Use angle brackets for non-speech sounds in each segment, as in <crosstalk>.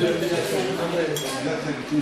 Zaten bütün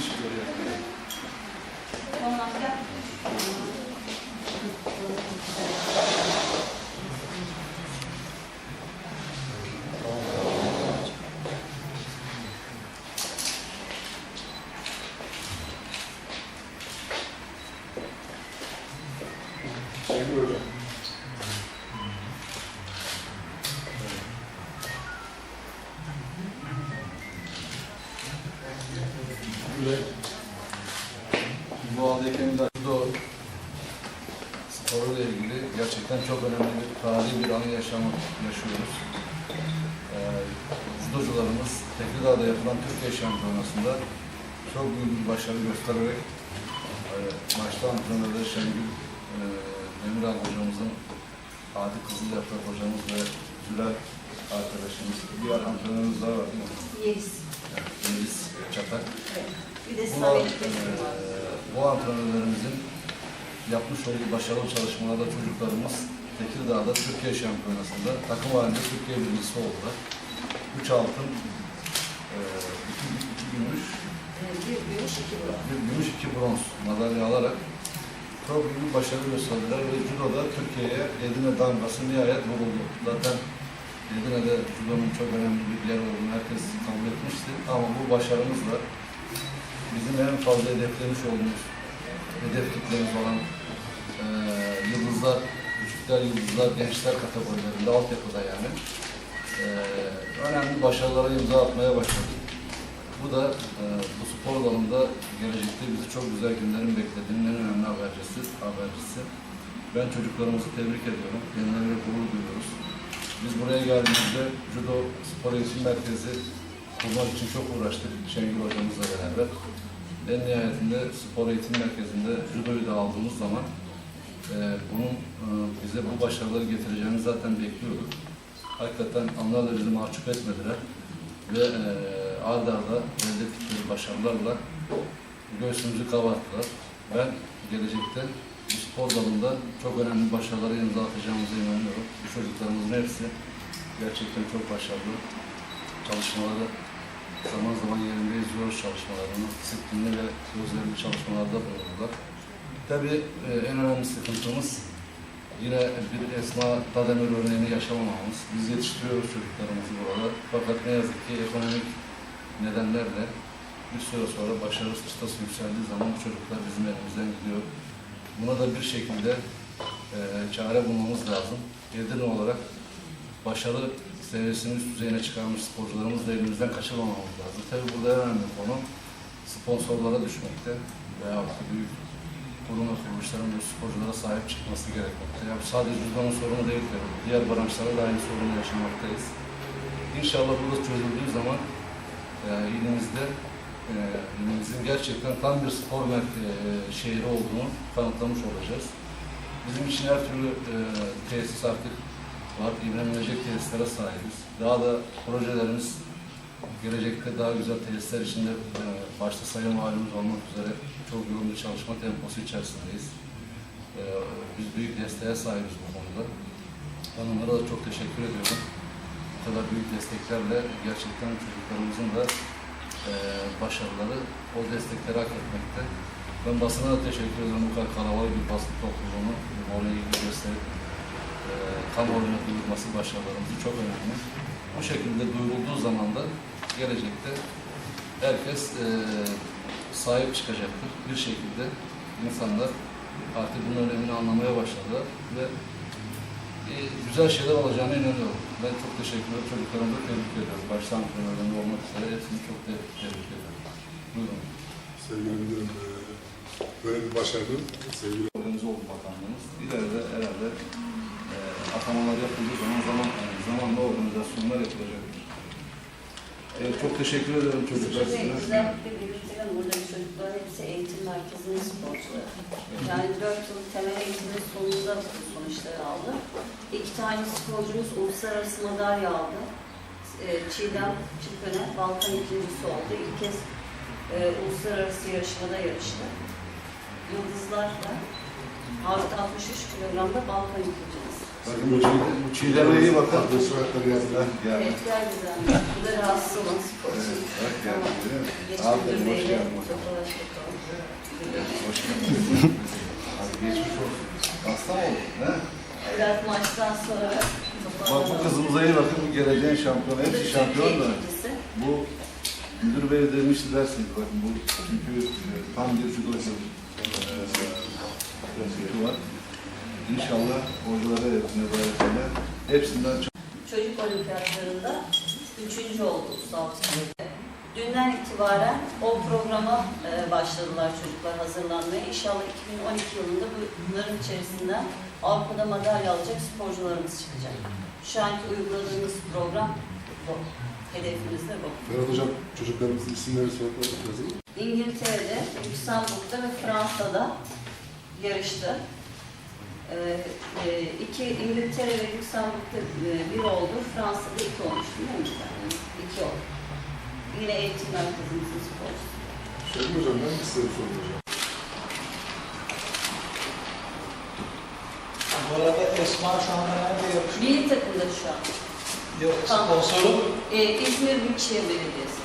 sporuyla ilgili gerçekten çok önemli bir tarihi bir anı yaşamı yaşıyoruz. Ee, judocularımız Tekirdağ'da yapılan Türkiye Şampiyonası'nda çok büyük bir başarı göstererek e, maçta antrenörleri Şengül e, Demiral hocamızın Adi Kızıl Yaprak hocamız ve Zülal arkadaşımız, diğer antrenörümüz daha var değil mi? Yani Melis Çatak. Bir de Bu, Samet eee, Resim var. bu antrenörlerimizin yapmış olduğu başarılı çalışmalarda çocuklarımız Tekirdağ'da Türkiye Şampiyonası'nda takım halinde Türkiye birincisi oldular. Üç altın, eee, iki, iki gümüş, Bir gümüş, iki burak. bir gümüş, iki bronz madalya alarak çok büyük başarı gösterdiler ve judoda Türkiye'ye Edirne damgası nihayet vuruldu. Zaten Edirne'de judonun çok önemli bir yer olduğunu herkes kabul etmişti ama bu başarımızla bizim en fazla hedeflemiş olduğumuz hedef kitlemiz olan eee yıldızlar, küçükler yıldızlar, gençler kategorilerinde altyapıda yani eee önemli başarılara imza atmaya başladık. Bu da eee, bu spor dalında gelecekte bizi çok güzel günlerin beklediğinin en önemli habercisi. habercisi. Ben çocuklarımızı tebrik ediyorum. Kendileriyle gurur duyuyoruz. Biz buraya geldiğimizde Judo Spor Eğitim Merkezi kurmak için çok uğraştık Şengül hocamızla beraber. En nihayetinde spor eğitim merkezinde judoyu da aldığımız zaman e, bunun e, bize bu başarıları getireceğini zaten bekliyorduk. Hakikaten onlar da bizi mahcup etmediler ve e, ard arda elde ettikleri başarılarla göğsümüzü kabarttılar. Ben gelecekte bu spor dalında çok önemli başarılara imza atacağımıza inanıyorum. Bu çocuklarımızın hepsi gerçekten çok başarılı çalışmaları zaman zaman yerinde izliyoruz çalışmalarını. Disiplinli ve özverili çalışmalarda bulundular. Tabii e, en önemli sıkıntımız yine bir Esma Tademir örneğini yaşamamamız. Biz yetiştiriyoruz çocuklarımızı burada. Fakat ne yazık ki ekonomik nedenlerle bir süre sonra başarı çıtası yükseldiği zaman bu çocuklar bizim elimizden gidiyor. Buna da bir şekilde e, çare bulmamız lazım. Edirne olarak başarı seviyesini üst düzeyine çıkarmış sporcularımızı da elimizden kaçırmamamız lazım. Tabii burada en önemli konu sponsorlara düşmekte veya büyük kurum ve kuruluşların bu sporculara sahip çıkması gerekmekte. Yani sadece judo'nun sorunu değil tabii. Diğer branşlara da aynı sorunu yaşamaktayız. İnşallah burada çözüldüğü zaman e, ilimizde e, gerçekten tam bir spor e, şehri olduğunu kanıtlamış olacağız. Bizim için her türlü e, tesis artık var. İmrenilecek tesislere sahibiz. Daha da projelerimiz gelecekte daha güzel tesisler içinde e, başta sayın valimiz olmak üzere çok yoğun bir çalışma temposu içerisindeyiz. E, biz büyük desteğe sahibiz bu konuda. Ben onlara da çok teşekkür ediyorum. Bu kadar büyük desteklerle gerçekten çocuklarımızın da e, başarıları o destekleri hak etmekte. Ben basına da teşekkür ediyorum bu kadar kalabalık bir basın topluluğunu oraya ilgi gösterip e, kamuoyuna duyurması başarılarımızı çok önemli. Bu şekilde duyurulduğu zaman da gelecekte herkes e, sahip çıkacaktır. Bir şekilde insanlar artık bunun önemini anlamaya başladılar ve e, güzel şeyler olacağına inanıyorum. Ben çok teşekkür ederim. Çocuklarımı da tebrik ediyorum. Başta antrenörlerinde olmak üzere hepsini çok tebrik, ediyorum. Buyurun. Sevgili müdürüm, e, böyle bir başarı sevgili Organize oldu bakanlığımız. İleride herhalde atamalar yapıldığı zaman zaman yani zamanla organizasyonlar yapılacaktır. E, çok teşekkür ederim çocuklar size. özellikle belirtilen buradaki çocuklar hepsi eğitim merkezinin sporcuları. Yani dört yıl temel eğitimin sonunda bu sonuçları aldı. İki tane sporcumuz uluslararası madalya aldı. E, Çiğdem Çiftöne Balkan ikincisi oldu. İlk kez e, uluslararası yarışmada yarıştı. Yıldızlar da artı 63 kilogramda Balkan ikincisi. Bakın bu çiğdem- bu çiğdeme iyi bakın. Adres soyadları yazılı. Yani. Evet, gel güzel. Bu da rahatsız olan sporcu. Evet, bak yani. Aferin, Müdür hoş geldin. Hoş geldin. Hadi <laughs> geçmiş olsun. Hasta mı oldun? He? Biraz maçtan sonra Bak bu kızımıza iyi bakın. Bu geleceğin şampiyonu. Hepsi şampiyon da. Bu müdür bey demişti dersiniz. Bakın bu çünkü e, tam bir judocu e, prensipli var. İnşallah hocalara dair hepsinden çok Çocuk olimpiyatlarında üçüncü oldu Türkiye'de. Dünden itibaren o programa e, başladılar çocuklar hazırlanmaya. İnşallah 2012 yılında bunların içerisinden Avrupa'da madalya alacak sporcularımız çıkacak. Şu anki uyguladığımız program bu. Hedefimiz de bu. Ferhat Hocam çocuklarımızın isimleri sormak lazım. İngiltere'de, Lüksemburg'da ve Fransa'da yarıştı. Ee, e, iki İngiltere ve Lüksemburg'da e, bir oldu, Fransa'da iki olmuş değil mi? İki oldu. Yine eğitim merkezimizin sporcusu. Şöyle hocam ben de size bir soru hocam. Bu arada Esma şu anda nerede yarışıyor? Milli takımda şu an. Yok, Tamam. sponsoru Ee, İzmir Büyükşehir Belediyesi.